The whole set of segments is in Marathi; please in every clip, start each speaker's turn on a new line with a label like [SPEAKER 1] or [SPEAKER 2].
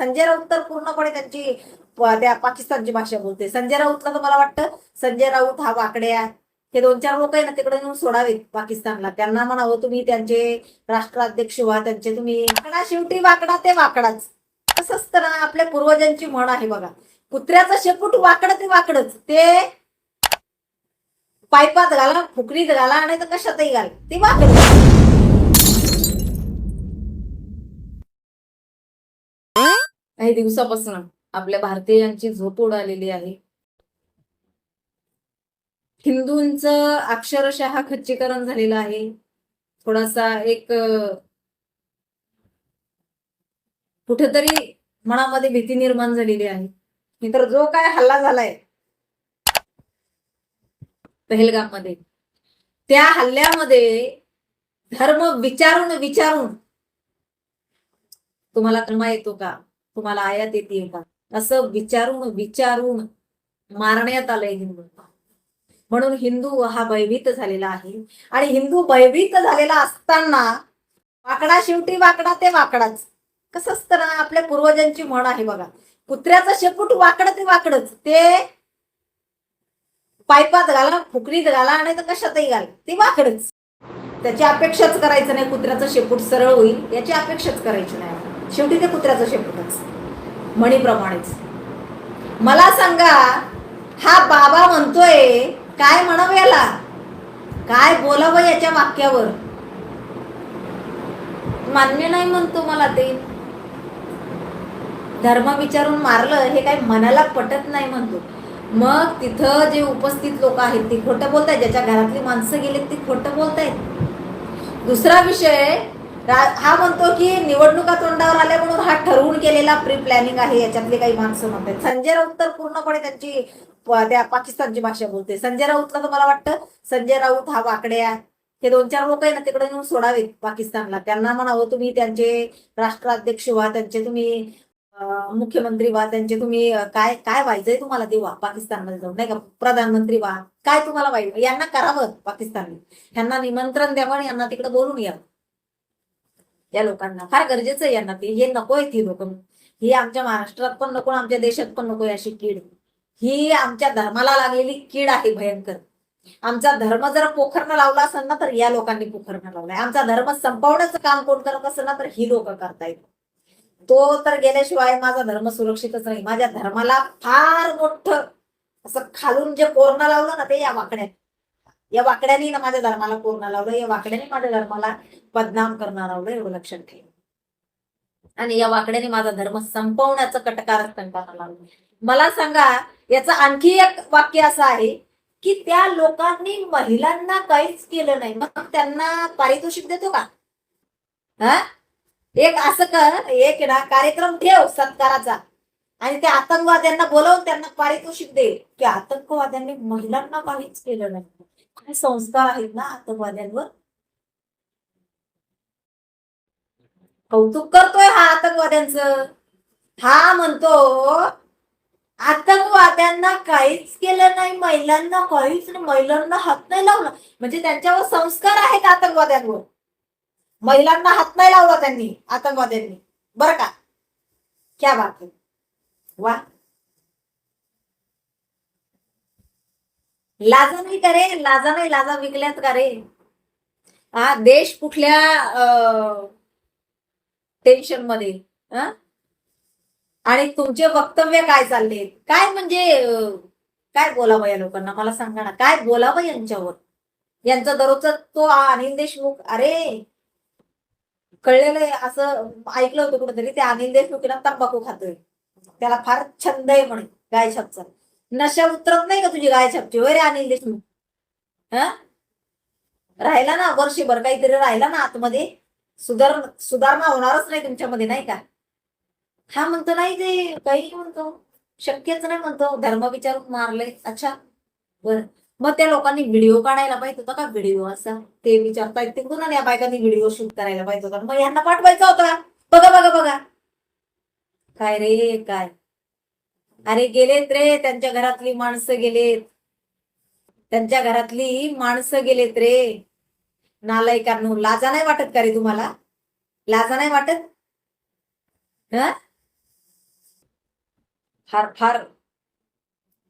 [SPEAKER 1] संजय राऊत तर पूर्णपणे त्यांची त्या पाकिस्तानची भाषा बोलते. संजय राऊतला तर मला वाटतं संजय राऊत हा वाकड्या हे दोन चार लोक आहे ना तिकडे नेऊन सोडावेत पाकिस्तानला. त्यांना म्हणावं तुम्ही त्यांचे राष्ट्राध्यक्ष व्हा त्यांचे तुम्ही वाकडा शेवटी वाकडा ते वाकडाच. कसं असतं ना आपल्या पूर्वजांची म्हण आहे बघा. कुत्र्याचं शेपूट वाकडं ते वाकडच. ते पायपात घाला फुकरीत घाला आणि तर कशातही घाल. ते वाकड. काही दिवसापासून आपल्या भारतीयांची झोप उडालेली आहे. हिंदूंचं अक्षरशः खच्चीकरण झालेलं आहे. थोडासा एक कुठेतरी मनामध्ये भीती निर्माण झालेली आहे. तर जो काय हल्ला झालाय पहलगाममध्ये त्या हल्ल्यामध्ये धर्म विचारून विचारून तुम्हाला कलमा येतो का? तुम्हाला आयात येते का? असं विचारून विचारून मारण्यात आलंय हिंदू. म्हणून हिंदू हा भयभीत झालेला आहे. आणि हिंदू भयभीत झालेला असताना वाकडा शेवटी वाकडा ते वाकडाच. कसं असतं ना आपल्या पूर्वजांची म्हण आहे बघा. कुत्र्याचं शेपूट वाकडं ते वाकडच. ते पायपात घाला फुकरीत घाला आणि तर कशातही घाल. ते वाकडच. त्याची अपेक्षाच करायचं नाही कुत्र्याचं शेपूट सरळ होईल याची अपेक्षाच करायची नाही. शेवटी ते कुत्र्याचं शेपूटच. म्हणीप्रमाणेच. मला सांगा हा बाबा म्हणतोय काय म्हणावं याला? काय बोलावं याच्या वाक्यावर? मान्य नाही म्हणतो मला ते. धर्म विचारून मारलं हे काही मनाला पटत नाही म्हणतो. मग तिथं जे उपस्थित लोक आहेत ती खोटं बोलतायत. ज्याच्या घरातली माणसं गेलीत ती खोटं बोलतायत. दुसरा विषय हा म्हणतो की निवडणुका तोंडावर आल्या म्हणून हा ठरवून केलेला प्री प्लॅनिंग आहे. याच्यातले काही माणसं म्हणतात. संजय राऊत तर पूर्णपणे त्यांची त्या पाकिस्तानची भाषा बोलते. संजय राऊतला तर मला वाटतं संजय राऊत हा वाकड्या हे दोन चार लोक आहे ना तिकडे नेऊन सोडावेत पाकिस्तानला. त्यांना म्हणावं तुम्ही त्यांचे राष्ट्राध्यक्ष व्हा त्यांचे तुम्ही मुख्यमंत्री व्हा त्यांचे तुम्ही काय काय व्हायचंय तुम्हाला ते व्हा पाकिस्तानमध्ये जाऊन नाही का? प्रधानमंत्री व्हा. काय तुम्हाला व्हायचं? यांना करावं पाकिस्तानने. यांना निमंत्रण द्यावं आणि यांना तिकडे बोलून यावं. या लोकांना. फार गरजेचं आहे यांना ते. हे नको आहेत ही लोक. ही आमच्या महाराष्ट्रात पण नको आमच्या देशात पण नको अशी कीड. ही आमच्या धर्माला लागलेली कीड आहे भयंकर. आमचा धर्म जर पोखरणं लावला असेल ना तर या लोकांनी पोखरणं लावलाय. आमचा धर्म संपवण्याचं काम कोण करत असेल ना तर ही लोक करतायत. तो तर गेल्याशिवाय माझा धर्म सुरक्षितच नाही. माझ्या धर्माला फार मोठं असं खालून जे कोरणं लावलं ना ते या वाकड्यात. या वाकड्याने ना माझ्या धर्माला कोरणं लावलं या वाकड्याने माझ्या धर्माला बदनाम करणार लावलं एवढं लक्षात ठेव. आणि या वाकड्याने माझा धर्म संपवण्याचं कटकारच कंटाळा लावलं. मला सांगा याचं आणखी एक वाक्य असं आहे की त्या लोकांनी महिलांना काहीच केलं नाही. मग त्यांना पारितोषिक देतो का? हा? एक असं कर एक ना कार्यक्रम ठेव सत्काराचा. आणि त्या आतंकवाद्यांना बोलवून त्यांना पारितोषिक दे. की आतंकवाद्यांनी महिलांना काहीच केलं नाही. संस्कार आहेत ना आतंकवाद्यांवर कौतुक करतोय हा आतंकवाद्यांचं हा म्हणतो आतंकवाद्यांना काहीच केलं नाही महिलांना काहीच नाही महिलांना हात नाही लावला म्हणजे त्यांच्यावर संस्कार आहेत आतंकवाद्यांवर महिलांना हात नाही लावला त्यांनी आतंकवाद्यांनी बरं का क्या बात वा लाजा नाही का रे लाजा नाही लाजा विकल्यात का रे? हा देश कुठल्या टेन्शनमध्ये? आणि तुमचे वक्तव्य काय चालले? काय म्हणजे काय बोलावं या लोकांना? मला सांगा ना काय बोलावं यांच्यावर? यांचा दररोजचा तो अनिल देशमुख अरे कळलेलं आहे असं ऐकलं होतं कुठेतरी ते अनिल देशमुख ना तंबाखू खातोय. त्याला फार छंद आहे म्हणे गाय छापचा नशा उतरत नाही का तुझी गाय छापची वय रे अनिल देशमुख हा? राहिला ना वर्षभर काहीतरी राहिला ना आतमध्ये? सुधार सुधारणा होणारच नाही तुमच्यामध्ये नाही का? हा म्हणतो नाही ते काही म्हणतो. शक्यच नाही म्हणतो. धर्म विचारून मारले. अच्छा. बर. मग त्या लोकांनी व्हिडिओ काढायला पाहिजे होता का? व्हिडिओ असा. ते विचारतायत ते कुणा या बायकांनी व्हिडिओ शूट करायला पाहिजे होता? मग यांना पाठवायचा होता. बघा बघा बघा. काय रे काय? अरे गेलेत रे त्यांच्या घरातली माणसं गेलेत. त्यांच्या घरातली माणसं गेलेत रे. नालायकांनो लाजा नाही वाटत का रे तुम्हाला? लाजा नाही वाटत? हा? फार फार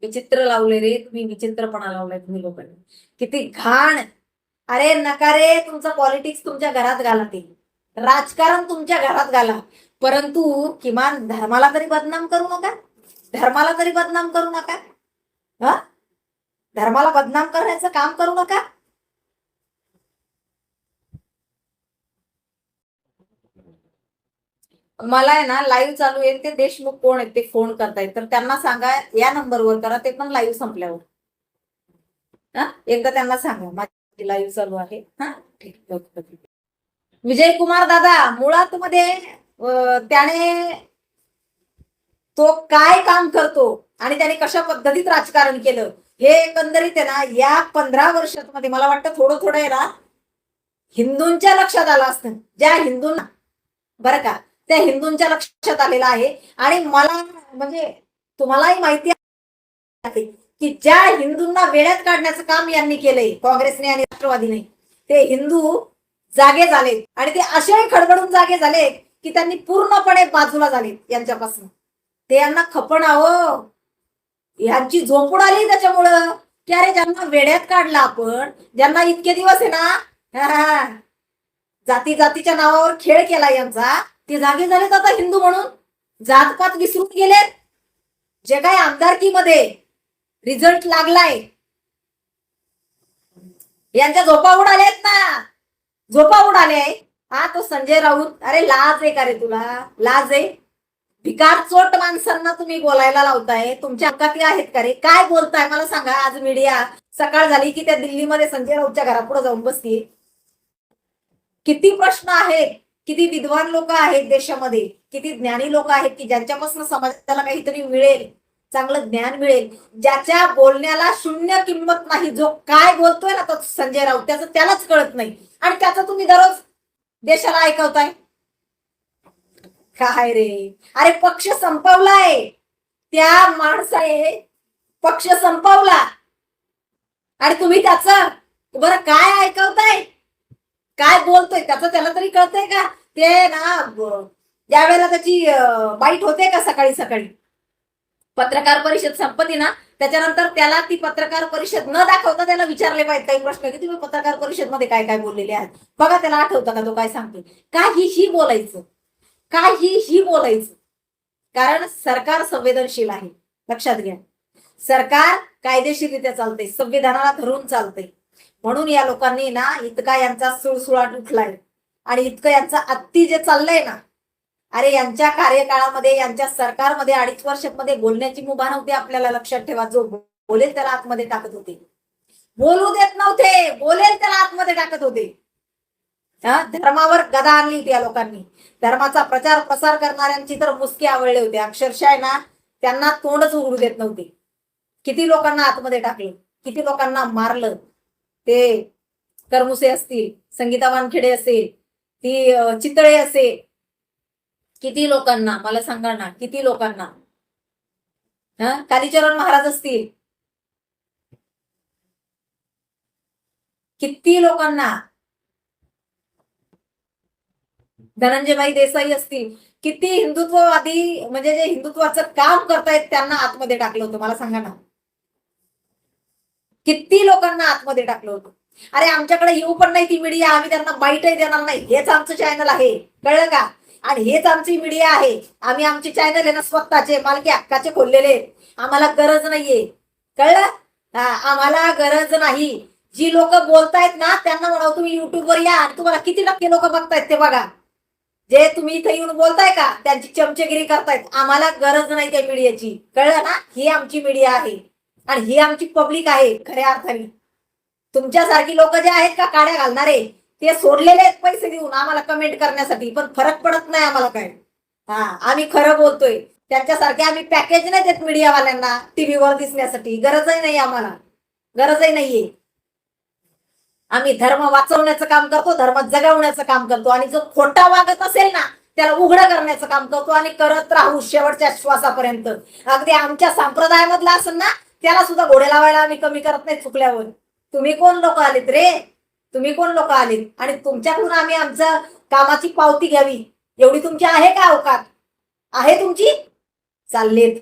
[SPEAKER 1] विचित्र लावले रे तुम्ही विचित्रपणा लावलाय तुम्ही लोकांनी. किती घाण. अरे नका रे तुमचं पॉलिटिक्स तुमच्या घरात घाला ते राजकारण तुमच्या घरात घाला. परंतु किमान धर्माला तरी बदनाम करू नका. धर्माला तरी बदनाम करू नका. हा? धर्माला बदनाम करण्याचं काम करू नका. मला आहे ना लाईव्ह चालू आहे ते देशमुख कोण आहेत ते फोन करतायत. तर त्यांना सांगा या नंबरवर करा ते पण लाईव्ह संपल्यावर. हा? एकदा त्यांना सांगा माझी लाईव्ह चालू आहे. हा? ठीक आहे, विजय कुमार दादा मुळात मध्ये त्याने तो काय काम करतो आणि त्याने कशा पद्धतीत राजकारण केलं हे एकंदरीत आहे ना या पंधरा वर्षात मध्ये मला वाटतं थोडं थोडं आहे ना हिंदूंच्या लक्षात आलं असतं. ज्या हिंदूंना बरं का त्या हिंदूंच्या लक्षात आलेलं आहे. आणि मला म्हणजे तुम्हालाही माहिती आहे की ज्या हिंदूंना वेळ्यात काढण्याचं काम यांनी केलंय काँग्रेसने आणि राष्ट्रवादीने ते हिंदू जागे झाले आणि ते असेही खडबडून जागे झाले की त्यांनी पूर्णपणे बाजूला झाले यांच्यापासून. ते यांना खपण आहो. यांची झोप उडाली त्याच्यामुळं. की अरे ज्यांना वेड्यात काढलं आपण ज्यांना इतके दिवस आहे ना जाती जातीच्या नावावर खेळ केला यांचा. ते जागे झालेत आता हिंदू म्हणून. जातपात विसरून गेलेत. जे काही आमदारकीमध्ये रिझल्ट लागलाय. यांच्या झोपा उडाल्यात ना. झोपा उडाले. हा तो संजय राऊत. अरे लाज आहे का रे तुला? लाज आहे. भिकार चोट माणसांना तुम्ही बोलायला लावताय. तुमच्या अंकातले आहेत का रे? काय बोलताय? मला सांगा. आज मीडिया सकाळ झाली की त्या दिल्लीमध्ये संजय राऊतच्या घरापुढे जाऊन बसते किती प्रश्न आहेत. किती विद्वान लोक आहेत देशामध्ये. किती ज्ञानी लोक आहेत की ज्यांच्यापासून समाजाला काहीतरी मिळेल. चांगलं ज्ञान मिळेल. ज्याच्या बोलण्याला शून्य किंमत नाही. जो काय बोलतोय ना तो संजय राऊत त्याचं त्यालाच कळत नाही. आणि त्याचं तुम्ही दररोज देशाला ऐकवताय. काय रे? अरे पक्ष संपवलाय. त्या माणसाने पक्ष संपवला. आणि तुम्ही त्याचं बरं काय ऐकवताय? काय बोलतोय? त्याचं त्याला तरी कळतंय का? ते ना ज्यावेळेला ज्या वेळेला त्याची वाईट बाईट होते का सकाळी सकाळी? पत्रकार परिषद संपती ना त्याच्यानंतर त्याला ती पत्रकार परिषद न दाखवता त्याला विचारले पाहिजे. काही प्रश्न की? तुम्ही पत्रकार परिषदमध्ये काय काय बोललेले आहात? बघा त्याला आठवतं का? तो काय सांगतोय? काहीही बोलायचं. काही ही बोलायचं. कारण सरकार संवेदनशील आहे. लक्षात घ्या. सरकार कायदेशीररित्या चालते संविधानाला धरून चालते म्हणून या लोकांनी ना इतका यांचा सुळसुळाट उठलाय. आणि इतकं यांचा अत्ती जे चाललंय ना अरे यांच्या कार्यकाळामध्ये यांच्या सरकारमध्ये अडीच वर्षामध्ये बोलण्याची मुभा नव्हती आपल्याला लक्षात ठेवा. जो बोलेल त्याला आतमध्ये टाकत होते. बोलू देत नव्हते. बोलेल त्याला आतमध्ये टाकत होते. धर्मावर गदा आणली होती या लोकांनी. धर्माचा प्रचार प्रसार करणाऱ्यांची तर मुसके आवडले होते. अक्षरशः आहे ना त्यांना तोंडच उघडू देत नव्हते. किती लोकांना आतमध्ये टाकले? किती लोकांना मारलं? ते करमुसे असतील संगीता वानखेडे असेल ती चितळे असेल. किती लोकांना? मला सांगा ना किती लोकांना? हा? कालीचरण महाराज असतील. किती लोकांना? धनंजयभाई देसाई असतील किती हिंदुत्ववादी म्हणजे जे हिंदुत्वाचं काम करतायत त्यांना आतमध्ये टाकलं होतं. मला सांगा ना. किती लोकांना आतमध्ये टाकलं होतं. अरे आमच्याकडे येऊ पण नाही ती मीडिया आम्ही त्यांना बाईटही देणार नाही. हेच आमचं चॅनल आहे. कळलं का? आणि हेच आमची मीडिया आहे. आम्ही आमचे चॅनल आहे ना स्वतःचे मालकी हक्काचे खोललेले. आम्हाला गरज नाहीये. कळलं? आम्हाला गरज नाही. जी लोक बोलतायत ना त्यांना म्हणावं तुम्ही युट्यूबवर या आणि तुम्हाला किती टक्के लोक बघतायत ते बघा. जे तुम्ही इथे येऊन बोलताय का त्यांची चमचेगिरी करतायत. आम्हाला गरज नाही त्या मीडियाची. कळलं ना? ही आमची मीडिया आहे. आणि ही आमची पब्लिक आहे खऱ्या अर्थाने. तुमच्यासारखी लोक जे आहेत का काड्या घालणारे ते सोडलेले आहेत पैसे देऊन आम्हाला कमेंट करण्यासाठी पण फरक पडत नाही आम्हाला काय. हा आम्ही खरं बोलतोय. त्यांच्यासारखे आम्ही पॅकेज नाही देत मीडियावाल्यांना टीव्हीवर दिसण्यासाठी. गरजही नाही आम्हाला. गरजही नाहीये. आम्ही धर्म वाचवण्याचं काम करतो धर्म जगवण्याचं काम करतो. आणि जो खोटा वागत असेल ना त्याला उघडं करण्याचं काम करतो आणि करत राहू शेवटच्या श्वासापर्यंत. अगदी आमच्या संप्रदायामधला असेल ना त्याला सुद्धा घोडे लावायला आम्ही कमी करत नाही चुकल्यावर. तुम्ही कोण लोक आलेत रे? तुम्ही कोण लोक आलेत? आणि तुमच्याकडून आम्ही आमचं कामाची पावती घ्यावी. एवढी तुमची आहे का अवकात? आहे तुमची? चाललेत.